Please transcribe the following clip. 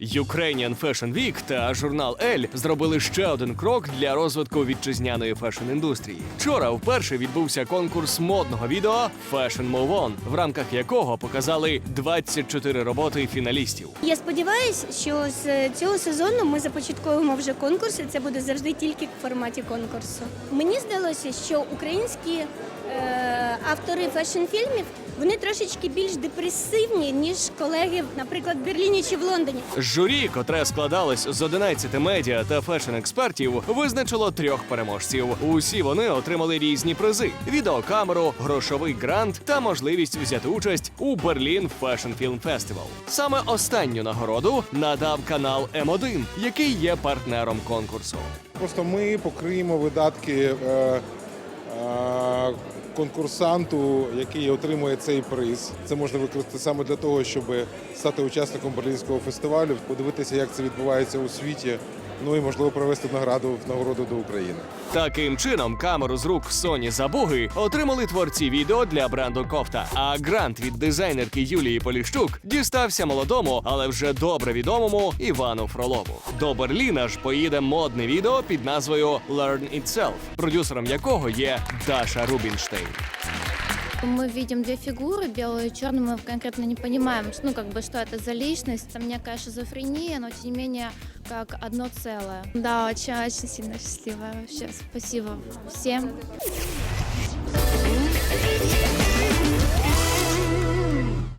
Ukrainian Fashion Week та журнал Elle зробили ще один крок для розвитку вітчизняної фешн-індустрії. Вчора вперше відбувся конкурс модного відео Fashion Move On, в рамках якого показали 24 роботи фіналістів. Я сподіваюся, що з цього сезону ми започатковуємо вже конкурс, і це буде завжди тільки в форматі конкурсу. Мені здалося, що українські е, автори фешн-фільмів вони трошечки більш депресивні, ніж колеги, наприклад, в Берліні чи в Лондоні. Журі, котре складалось з 11 медіа та фешн-експертів, визначило трьох переможців. Усі вони отримали різні призи: відеокамеру, грошовий грант та можливість взяти участь у Берлін Fashion Film Festival. Саме останню нагороду надав канал М1, який є партнером конкурсу. Просто ми покриємо видатки е, конкурсанту, який отримує цей приз. Це можна використати саме для того, щоб стати учасником берлінського фестивалю, подивитися, як це відбувається у світі. Ну і можливо провести награду в нагороду до України. Таким чином, камеру з рук Соні Забуги отримали творці відео для бренду Кофта. А грант від дизайнерки Юлії Поліщук дістався молодому, але вже добре відомому Івану Фролову. До Берліна ж поїде модне відео під назвою Learn Itself, продюсером якого є Даша Рубінштейн. Мы видим две фигуры, белую и черную, мы конкретно не понимаем, ну, как бы, что это за личность. Это некая шизофрения, но, тем не менее, как одно целое. Да, очень-очень сильно счастливая вообще. Спасибо всем.